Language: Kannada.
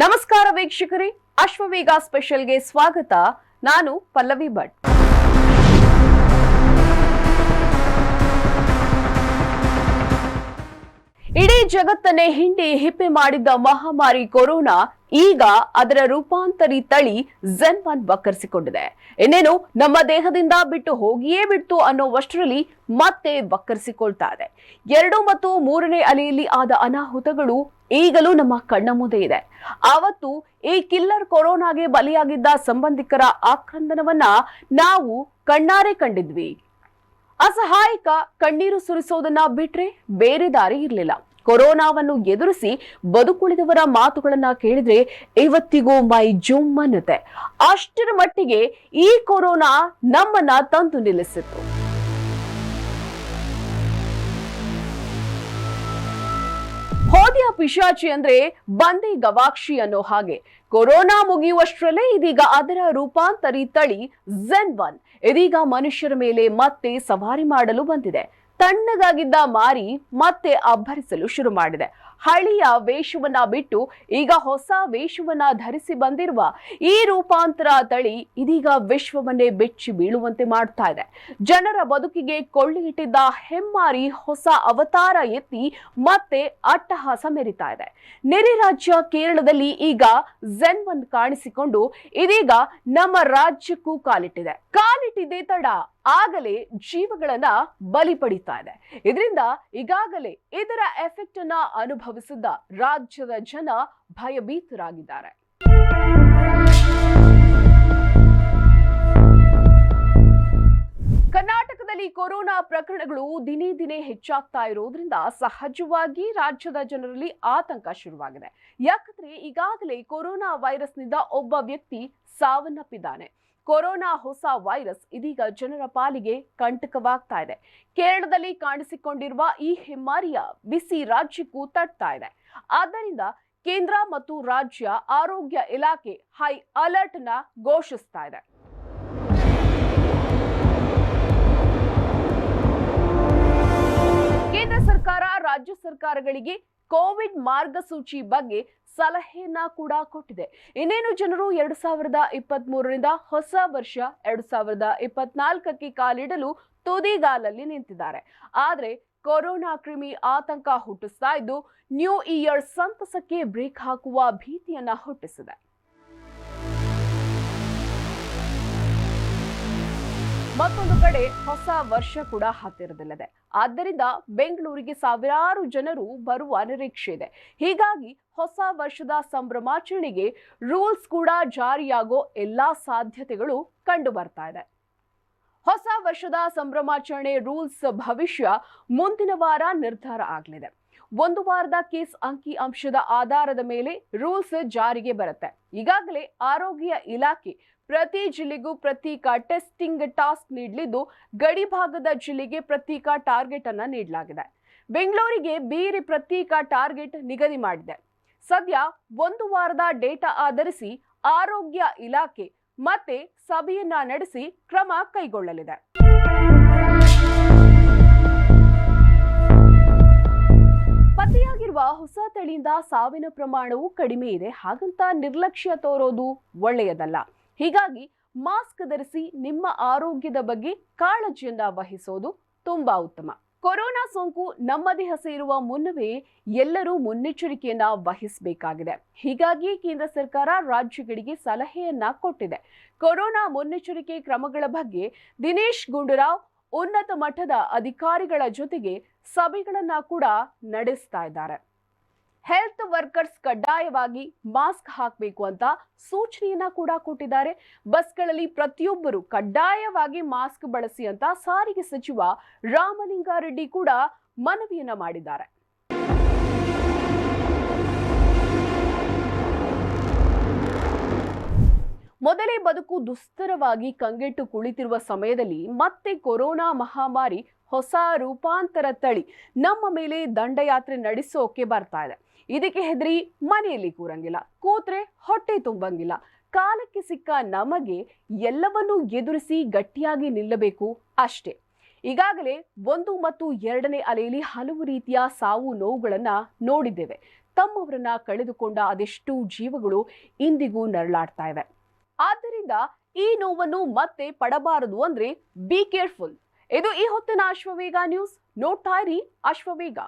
ನಮಸ್ಕಾರ ವೀಕ್ಷಕರೇ ಅಶ್ವವೇಗ ಸ್ಪೆಷಲ್ಗೆ ಸ್ವಾಗತ. ನಾನು ಪಲ್ಲವಿ ಭಟ್. ಇಡೀ ಜಗತ್ತನ್ನೇ ಹಿಂಡಿ ಹಿಪ್ಪೆ ಮಾಡಿದ್ದ ಮಹಾಮಾರಿ ಕೊರೋನಾ ಈಗ ಅದರ ರೂಪಾಂತರಿ ತಳಿ ಝೆನ್ ಒನ್ ವಕ್ಕರಿಸಿಕೊಂಡಿದೆ. ಇನ್ನೇನು ನಮ್ಮ ದೇಹದಿಂದ ಬಿಟ್ಟು ಹೋಗಿಯೇ ಬಿಡ್ತು ಅನ್ನೋವಷ್ಟರಲ್ಲಿ ಮತ್ತೆ ಬಕ್ಕರಿಸಿಕೊಳ್ತಾ ಇದೆ. ಎರಡು ಮತ್ತು ಮೂರನೇ ಅಲೆಯಲ್ಲಿ ಆದ ಅನಾಹುತಗಳು ಈಗಲೂ ನಮ್ಮ ಕಣ್ಣ ಮುಂದೆ ಇದೆ. ಆವತ್ತು ಈ ಕಿಲ್ಲರ್ ಕೊರೋನಾಗೆ ಬಲಿಯಾಗಿದ್ದ ಸಂಬಂಧಿಕರ ಆಕ್ರಂದನವನ್ನ ನಾವು ಕಣ್ಣಾರೆ ಕಂಡಿದ್ವಿ. ಅಸಹಾಯಕ ಕಣ್ಣೀರು ಸುರಿಸೋದನ್ನ ಬಿಟ್ರೆ ಬೇರೆ ದಾರಿ ಇರಲಿಲ್ಲ. ಕೊರೋನಾವನ್ನು ಎದುರಿಸಿ ಬದುಕುಳಿದವರ ಮಾತುಗಳನ್ನ ಕೇಳಿದ್ರೆ ಇವತ್ತಿಗೂ ಮೈ ಜುಮ್ಮನತೆ ಅಷ್ಟರ ಮಟ್ಟಿಗೆ ಈ ಕೊರೋನಾ ನಮ್ಮನ್ನ ತಂದು ನಿಲ್ಲಿಸಿತ್ತು. ಪಿಶಾಚಿ ಅಂದ್ರೆ ಬಂದಿ ಗವಾಕ್ಷಿ ಅನ್ನೋ ಹಾಗೆ. ಕೊರೋನಾ ಮುಗಿಯುವಷ್ಟರಲ್ಲೇ ಇದೀಗ ಅದರ ರೂಪಾಂತರಿ ತಳಿ ಝೆನ್ ಒನ್. ಇದೀಗ ಮನುಷ್ಯರ ಮೇಲೆ ಮತ್ತೆ ಸವಾರಿ ಮಾಡಲು ಬಂದಿದೆ. ತಣ್ಣಗಾಗಿದ್ದ ಮಾರಿ ಮತ್ತೆ ಅಬ್ಬರಿಸಲು ಶುರು ಮಾಡಿದೆ. ಹಳೆಯ ವೇಷವನ್ನ ಬಿಟ್ಟು ಈಗ ಹೊಸ ವೇಷವನ್ನ ಧರಿಸಿ ಬಂದಿರುವ ಈ ರೂಪಾಂತರ ತಳಿ ಇದೀಗ ವಿಶ್ವವನ್ನೇ ಬೆಚ್ಚಿ ಬೀಳುವಂತೆ ಮಾಡ್ತಾ ಇದೆ. ಜನರ ಬದುಕಿಗೆ ಕೊಳ್ಳಿ ಇಟ್ಟಿದ್ದ ಹೆಮ್ಮಾರಿ ಹೊಸ ಅವತಾರ ಎತ್ತಿ ಮತ್ತೆ ಅಟ್ಟಹಾಸ ಮೆರಿತಾ ಇದೆ. ನೆರೆ ರಾಜ್ಯ ಕೇರಳದಲ್ಲಿ ಈಗ ಝೆನ್ ಒನ್ ಕಾಣಿಸಿಕೊಂಡು ಇದೀಗ ನಮ್ಮ ರಾಜ್ಯಕ್ಕೂ ಕಾಲಿಟ್ಟಿದೆ. ಕಾಲಿಟ್ಟಿದೆ ತಡ, ಆಗಲೇ ಜೀವಗಳನ್ನ ಬಲಿ ಪಡಿತಾ ಇದೆ ಇದರಿಂದ ಈಗಾಗಲೇ ಇದರ ಎಫೆಕ್ಟ್ ಅನ್ನ ಅನುಭವಿಸಿದ್ದ ರಾಜ್ಯದ ಜನ ಭಯಭೀತರಾಗಿದ್ದಾರೆ. ಕರ್ನಾಟಕದಲ್ಲಿ ಕೊರೋನಾ ಪ್ರಕರಣಗಳು ದಿನೇ ದಿನೇ ಹೆಚ್ಚಾಗ್ತಾ ಇರೋದ್ರಿಂದ ಸಹಜವಾಗಿ ರಾಜ್ಯದ ಜನರಲ್ಲಿ ಆತಂಕ ಶುರುವಾಗಿದೆ. ಯಾಕಂದ್ರೆ ಈಗಾಗಲೇ ಕೊರೋನಾ ವೈರಸ್ನಿಂದ ಒಬ್ಬ ವ್ಯಕ್ತಿ ಸಾವನ್ನಪ್ಪಿದ್ದಾನೆ. ಕೊರೋನಾ ಹೊಸ ವೈರಸ್ ಇದೀಗ ಜನರ ಪಾಲಿಗೆ ಕಂಟಕವಾಗ್ತಾ ಇದೆ. ಕೇರಳದಲ್ಲಿ ಕಾಣಿಸಿಕೊಂಡಿರುವ ಈ ಹೆಮ್ಮಾರಿಯ ಬಿಸಿ ರಾಜ್ಯಕ್ಕೂ ತಟ್ತಾ ಇದೆ. ಆದ್ದರಿಂದ ಕೇಂದ್ರ ಮತ್ತು ರಾಜ್ಯ ಆರೋಗ್ಯ ಇಲಾಖೆ ಹೈ ಅಲರ್ಟ್ನ ಘೋಷಿಸ್ತಾ ಇದೆ. ಕೇಂದ್ರ ಸರ್ಕಾರ, ರಾಜ್ಯ ಸರ್ಕಾರಗಳಿಗೆ ಕೋವಿಡ್ ಮಾರ್ಗಸೂಚಿ ಬಗ್ಗೆ ಸಲಹೆಯನ್ನ ಕೂಡ ಕೊಟ್ಟಿದೆ. ಇನ್ನೇನು ಜನರು ಎರಡು ಸಾವಿರದ ಇಪ್ಪತ್ತ್ ಮೂರರಿಂದ ಹೊಸ ವರ್ಷ ಎರಡು ಸಾವಿರದ ಇಪ್ಪತ್ನಾಲ್ಕಕ್ಕೆ ಕಾಲಿಡಲು ತುದಿಗಾಲಲ್ಲಿ ನಿಂತಿದ್ದಾರೆ. ಆದರೆ ಕೊರೋನಾ ಕ್ರಿಮಿ ಆತಂಕ ಹುಟ್ಟಿಸ್ತಾ ಇದ್ದು, ನ್ಯೂ ಇಯರ್ ಸಂತಸಕ್ಕೆ ಬ್ರೇಕ್ ಹಾಕುವ ಭೀತಿಯನ್ನ ಹುಟ್ಟಿಸಿದೆ. ಮತ್ತೊಂದು ಕಡೆ ಹೊಸ ವರ್ಷ ಕೂಡ ಹತ್ತಿರದಲ್ಲಿದೆ. ಆದ್ದರಿಂದ ಬೆಂಗಳೂರಿಗೆ ಸಾವಿರಾರು ಜನರು ಬರುವ ನಿರೀಕ್ಷೆ ಇದೆ. ಹೀಗಾಗಿ ಹೊಸ ವರ್ಷದ ಸಂಭ್ರಮಾಚರಣೆಗೆ ರೂಲ್ಸ್ ಕೂಡ ಜಾರಿಯಾಗೋ ಎಲ್ಲಾ ಸಾಧ್ಯತೆಗಳು ಕಂಡು ಬರ್ತಾ ಇದೆ. ಹೊಸ ವರ್ಷದ ಸಂಭ್ರಮಾಚರಣೆ ರೂಲ್ಸ್ ಭವಿಷ್ಯ ಮುಂದಿನ ವಾರ ನಿರ್ಧಾರ ಆಗಲಿದೆ. ಒಂದು ವಾರದ ಕೇಸ್ ಅಂಕಿ ಅಂಶದ ಆಧಾರದ ಮೇಲೆ ರೂಲ್ಸ್ ಜಾರಿಗೆ ಬರುತ್ತೆ. ಈಗಾಗಲೇ ಆರೋಗ್ಯ ಇಲಾಖೆ ಪ್ರತಿ ಜಿಲ್ಲೆಗೂ ಪ್ರತ್ಯೇಕ ಟೆಸ್ಟಿಂಗ್ ಟಾಸ್ಕ್ ನೀಡಲಿದ್ದು, ಗಡಿ ಭಾಗದ ಜಿಲ್ಲೆಗೆ ಪ್ರತ್ಯೇಕ ಟಾರ್ಗೆಟ್ ಅನ್ನು ನೀಡಲಾಗಿದೆ. ಬೆಂಗಳೂರಿಗೆ ಬೇರೆ ಪ್ರತ್ಯೇಕ ಟಾರ್ಗೆಟ್ ನಿಗದಿ ಮಾಡಿದೆ. ಸದ್ಯ ಒಂದು ವಾರದ ಡೇಟಾ ಆಧರಿಸಿ ಆರೋಗ್ಯ ಇಲಾಖೆ ಮತ್ತೆ ಸಭೆಯನ್ನ ನಡೆಸಿ ಕ್ರಮ ಕೈಗೊಳ್ಳಲಿದೆ. ಪತ್ತೆಯಾಗಿರುವ ಹೊಸ ತಳಿಯಿಂದ ಸಾವಿನ ಪ್ರಮಾಣವು ಕಡಿಮೆ ಇದೆ. ಹಾಗಂತ ನಿರ್ಲಕ್ಷ್ಯ ತೋರೋದು ಒಳ್ಳೆಯದಲ್ಲ. ಹೀಗಾಗಿ ಮಾಸ್ಕ್ ಧರಿಸಿ ನಿಮ್ಮ ಆರೋಗ್ಯದ ಬಗ್ಗೆ ಕಾಳಜಿಯನ್ನ ವಹಿಸೋದು ತುಂಬಾ ಉತ್ತಮ. ಕೊರೋನಾ ಸೋಂಕು ನಮ್ಮ ದೇಹ ಸೇರುವ ಮುನ್ನವೇ ಎಲ್ಲರೂ ಮುನ್ನೆಚ್ಚರಿಕೆಯನ್ನ ವಹಿಸಬೇಕಾಗಿದೆ. ಹೀಗಾಗಿ ಕೇಂದ್ರ ಸರ್ಕಾರ ರಾಜ್ಯಗಳಿಗೆ ಸಲಹೆಯನ್ನ ಕೊಟ್ಟಿದೆ. ಕೊರೋನಾ ಮುನ್ನೆಚ್ಚರಿಕೆ ಕ್ರಮಗಳ ಬಗ್ಗೆ ದಿನೇಶ್ ಗುಂಡೂರಾವ್ ಉನ್ನತ ಮಟ್ಟದ ಅಧಿಕಾರಿಗಳ ಜೊತೆಗೆ ಸಭೆಗಳನ್ನ ಕೂಡ ನಡೆಸ್ತಾ ಇದ್ದಾರೆ. ಹೆಲ್ತ್ ವರ್ಕರ್ಸ್ ಕಡ್ಡಾಯವಾಗಿ ಮಾಸ್ಕ್ ಹಾಕಬೇಕು ಅಂತ ಸೂಚನೆಯನ್ನ ಕೂಡ ಕೊಟ್ಟಿದ್ದಾರೆ. ಬಸ್ಗಳಲ್ಲಿ ಪ್ರತಿಯೊಬ್ಬರು ಕಡ್ಡಾಯವಾಗಿ ಮಾಸ್ಕ್ ಬಳಸಿ ಅಂತ ಸಾರಿಗೆ ಸಚಿವ ರಾಮಲಿಂಗಾರೆಡ್ಡಿ ಕೂಡ ಮನವಿಯನ್ನ ಮಾಡಿದ್ದಾರೆ. ಮೊದಲೇ ಬದುಕು ದುಸ್ತರವಾಗಿ ಕಂಗೆಟ್ಟು ಕುಳಿತಿರುವ ಸಮಯದಲ್ಲಿ ಮತ್ತೆ ಕೊರೋನಾ ಮಹಾಮಾರಿ ಹೊಸ ರೂಪಾಂತರ ತಳಿ ನಮ್ಮ ಮೇಲೆ ದಂಡಯಾತ್ರೆ ನಡೆಸೋಕೆ ಬರ್ತಾ ಇದೆ. ಇದಕ್ಕೆ ಹೆದರಿ ಮನೆಯಲ್ಲಿ ಕೂರಂಗಿಲ್ಲ. ಕೂತ್ರೆ ಹೊಟ್ಟೆ ತುಂಬಂಗಿಲ್ಲ. ಕಾಲಕ್ಕೆ ಸಿಕ್ಕ ನಮಗೆ ಎಲ್ಲವನ್ನೂ ಎದುರಿಸಿ ಗಟ್ಟಿಯಾಗಿ ನಿಲ್ಲಬೇಕು ಅಷ್ಟೇ. ಈಗಾಗಲೇ ಒಂದು ಮತ್ತು ಎರಡನೇ ಅಲೆಯಲ್ಲಿ ಹಲವು ರೀತಿಯ ಸಾವು ನೋವುಗಳನ್ನು ನೋಡಿದ್ದೇವೆ. ತಮ್ಮವರನ್ನ ಕಳೆದುಕೊಂಡ ಅದೆಷ್ಟು ಜೀವಗಳು ಇಂದಿಗೂ ನರಳಾಡ್ತಾ ಇವೆ. ಆದ್ದರಿಂದ ಈ ನೋವನ್ನು ಮತ್ತೆ ಪಡಬಾರದು ಅಂದ್ರೆ ಬಿ ಕೇರ್ಫುಲ್ ಇದು ಈ ಹೊತ್ತಿನ ಅಶ್ವವೇಗ ನ್ಯೂಸ್. ನೋಡ್ತಾ ಇರಿ ಅಶ್ವವೇಗ.